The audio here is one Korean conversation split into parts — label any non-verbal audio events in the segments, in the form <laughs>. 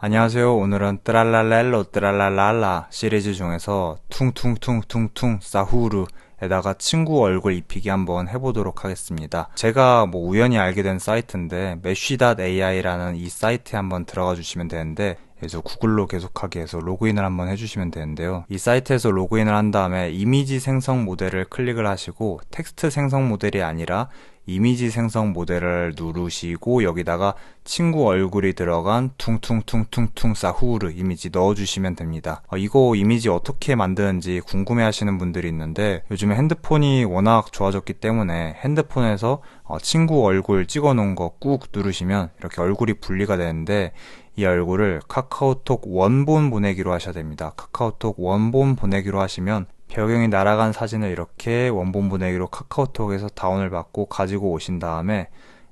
안녕하세요. 오늘은 뜨랄랄랄로 뜨랄랄랄라 시리즈 중에서 퉁퉁퉁퉁퉁 사후르에다가 친구 얼굴 입히기 한번 해보도록 하겠습니다. 제가 뭐 우연히 알게 된 사이트인데 mesh.ai라는 이 사이트에 한번 들어가 주시면 되는데 그래서 구글로 계속하게 해서 로그인을 한번 해주시면 되는데요. 이 사이트에서 로그인을 한 다음에 이미지 생성 모델을 클릭을 하시고 텍스트 생성 모델이 아니라 이미지 생성 모델을 누르시고 여기다가 친구 얼굴이 들어간 퉁퉁퉁퉁퉁 사후르 이미지 넣어주시면 됩니다. 어, 이거 이미지 어떻게 만드는지 궁금해 하시는 분들이 있는데 요즘에 핸드폰이 워낙 좋아졌기 때문에 핸드폰에서 어, 친구 얼굴 찍어 놓은 거 꾹 누르시면 이렇게 얼굴이 분리가 되는데 이 얼굴을 카카오톡 원본 보내기로 하셔야 됩니다. 카카오톡 원본 보내기로 하시면 배경이 날아간 사진을 이렇게 원본 보내기로 카카오톡에서 다운을 받고 가지고 오신 다음에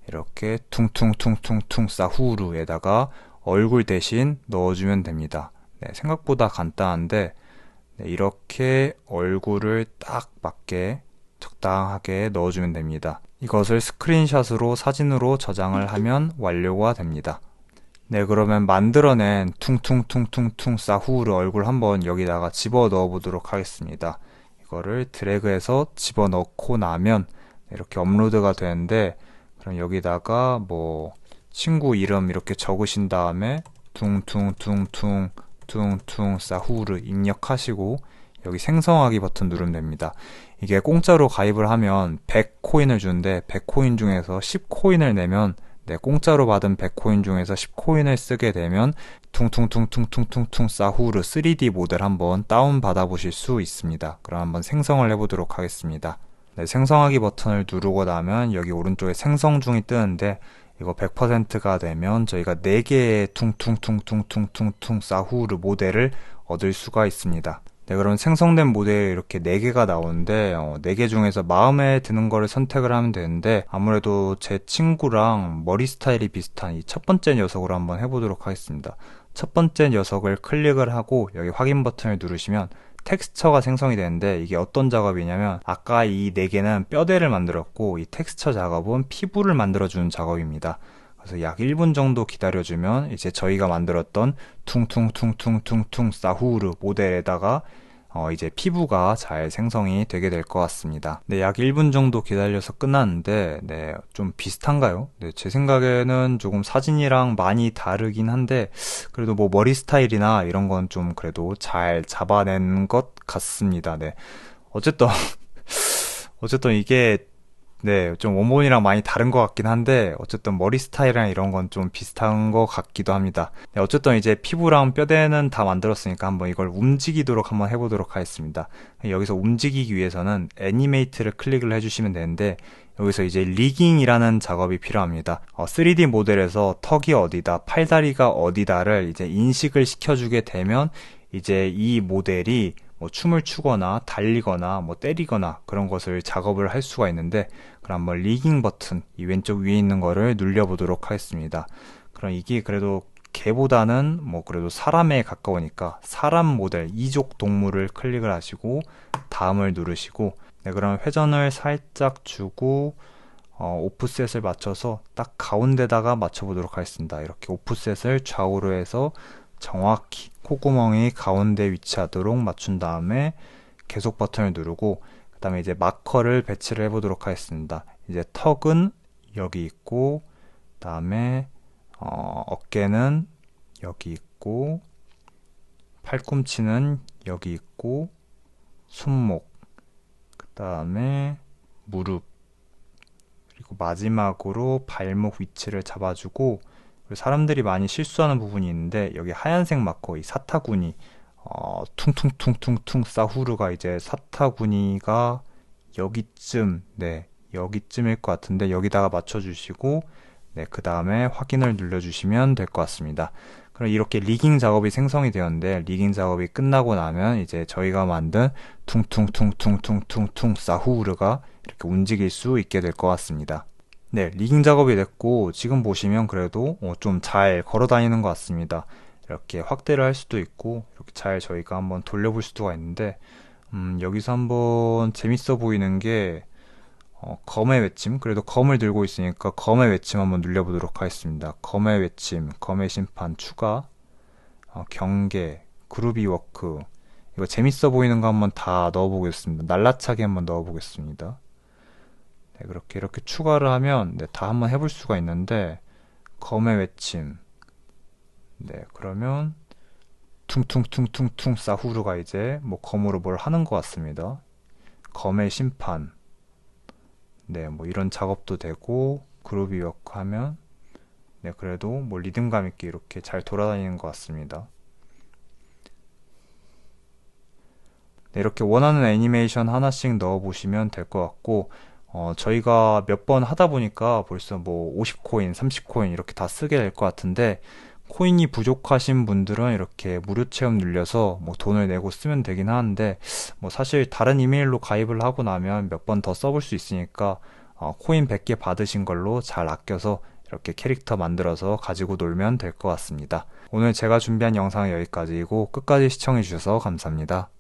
이렇게 퉁퉁퉁퉁퉁 싸후루에다가 얼굴 대신 넣어주면 됩니다. 네, 생각보다 간단한데 네, 이렇게 얼굴을 딱 맞게 적당하게 넣어주면 됩니다. 이것을 스크린샷으로 사진으로 저장을 하면 완료가 됩니다. 네, 그러면 만들어낸 퉁퉁퉁퉁퉁 싸후르 얼굴 한번 여기다가 집어 넣어 보도록 하겠습니다. 이거를 드래그해서 집어 넣고 나면 이렇게 업로드가 되는데 그럼 여기다가 뭐 친구 이름 이렇게 적으신 다음에 퉁퉁퉁퉁 퉁퉁 싸후르 입력하시고 여기 생성하기 버튼 누르면 됩니다. 이게 공짜로 가입을 하면 100코인을 주는데 100코인 중에서 10코인을 내면 네, 공짜로 받은 100코인 중에서 10코인을 쓰게 되면 퉁퉁퉁퉁퉁퉁퉁 사후르 3D 모델 한번 다운 받아 보실 수 있습니다. 그럼 한번 생성을 해보도록 하겠습니다. 네, 생성하기 버튼을 누르고 나면 여기 오른쪽에 생성 중이 뜨는데 이거 100%가 되면 저희가 4개의 퉁퉁퉁퉁퉁퉁퉁 사후르 모델을 얻을 수가 있습니다. 네, 그럼 생성된 모델 이렇게 4개가 나오는데 어, 4개 중에서 마음에 드는 거를 선택을 하면 되는데 아무래도 제 친구랑 머리 스타일이 비슷한 이 첫 번째 녀석으로 한번 해보도록 하겠습니다. 첫 번째 녀석을 클릭을 하고 여기 확인 버튼을 누르시면 텍스처가 생성이 되는데 이게 어떤 작업이냐면 아까 이 4개는 뼈대를 만들었고 이 텍스처 작업은 피부를 만들어주는 작업입니다. 그래서 약 1분 정도 기다려주면 이제 저희가 만들었던 퉁퉁퉁퉁퉁퉁 사후르 모델에다가 어 이제 피부가 잘 생성이 되게 될 것 같습니다. 네, 약 1분 정도 기다려서 끝났는데, 네, 좀 비슷한가요? 네, 제 생각에는 조금 사진이랑 많이 다르긴 한데, 그래도 뭐 머리 스타일이나 이런 건 좀 그래도 잘 잡아낸 것 같습니다. 네. 어쨌든, <laughs> 어쨌든 이게 네, 좀 원본이랑 많이 다른 것 같긴 한데 어쨌든 머리 스타일이랑 이런 건 좀 비슷한 것 같기도 합니다. 네, 어쨌든 이제 피부랑 뼈대는 다 만들었으니까 한번 이걸 움직이도록 한번 해보도록 하겠습니다. 여기서 움직이기 위해서는 애니메이트를 클릭을 해주시면 되는데 여기서 이제 리깅이라는 작업이 필요합니다. 어, 3D 모델에서 턱이 어디다, 팔다리가 어디다를 이제 인식을 시켜주게 되면 이제 이 모델이 뭐 춤을 추거나 달리거나 뭐 때리거나 그런 것을 작업을 할 수가 있는데 그럼 한번 리깅 버튼 이 왼쪽 위에 있는 거를 눌려 보도록 하겠습니다. 그럼 이게 그래도 개보다는 뭐 그래도 사람에 가까우니까 사람 모델 이족 동물을 클릭을 하시고 다음을 누르시고 네 그럼 회전을 살짝 주고 어, 오프셋을 맞춰서 딱 가운데다가 맞춰보도록 하겠습니다. 이렇게 오프셋을 좌우로 해서 정확히 콧구멍이 가운데 위치하도록 맞춘 다음에 계속 버튼을 누르고 그 다음에 이제 마커를 배치를 해보도록 하겠습니다. 이제 턱은 여기 있고 그 다음에 어, 어깨는 여기 있고 팔꿈치는 여기 있고 손목 그 다음에 무릎 그리고 마지막으로 발목 위치를 잡아주고 사람들이 많이 실수하는 부분이 있는데 여기 하얀색 마커 이 사타구니 어, 퉁퉁퉁퉁퉁 사후르가 이제 사타구니가 여기쯤 네 여기쯤일 것 같은데 여기다가 맞춰주시고 네 그 다음에 확인을 눌러주시면 될 것 같습니다. 그럼 이렇게 리깅 작업이 생성이 되었는데 리깅 작업이 끝나고 나면 이제 저희가 만든 퉁퉁퉁퉁퉁퉁퉁 사후르가 이렇게 움직일 수 있게 될 것 같습니다. 네, 리깅 작업이 됐고 지금 보시면 그래도 어, 좀잘 걸어 다니는 것 같습니다. 이렇게 확대를 할 수도 있고 이렇게 잘 저희가 한번 돌려볼 수가 있는데 음, 여기서 한번 재밌어 보이는 게 어, 검의 외침 그래도 검을 들고 있으니까 검의 외침 한번 눌려보도록 하겠습니다. 검의 외침, 검의 심판 추가 어, 경계, 그루비 워크 이거 재밌어 보이는 거 한번 다 넣어보겠습니다. 날라차게 한번 넣어보겠습니다. 네, 그렇게 이렇게 추가를 하면 네, 다 한번 해볼 수가 있는데 검의 외침 네 그러면 퉁퉁퉁퉁퉁 사후르가 이제 뭐 검으로 뭘 하는 것 같습니다. 검의 심판 네 뭐 이런 작업도 되고 그루비 워크 하면 네 그래도 뭐 리듬감 있게 이렇게 잘 돌아다니는 것 같습니다. 네, 이렇게 원하는 애니메이션 하나씩 넣어 보시면 될 것 같고 어, 저희가 몇 번 하다 보니까 벌써 뭐 50코인, 30코인 이렇게 다 쓰게 될 것 같은데 코인이 부족하신 분들은 이렇게 무료 체험 눌려서 뭐 돈을 내고 쓰면 되긴 하는데 뭐 사실 다른 이메일로 가입을 하고 나면 몇 번 더 써볼 수 있으니까 어, 코인 100개 받으신 걸로 잘 아껴서 이렇게 캐릭터 만들어서 가지고 놀면 될 것 같습니다. 오늘 제가 준비한 영상은 여기까지이고 끝까지 시청해 주셔서 감사합니다.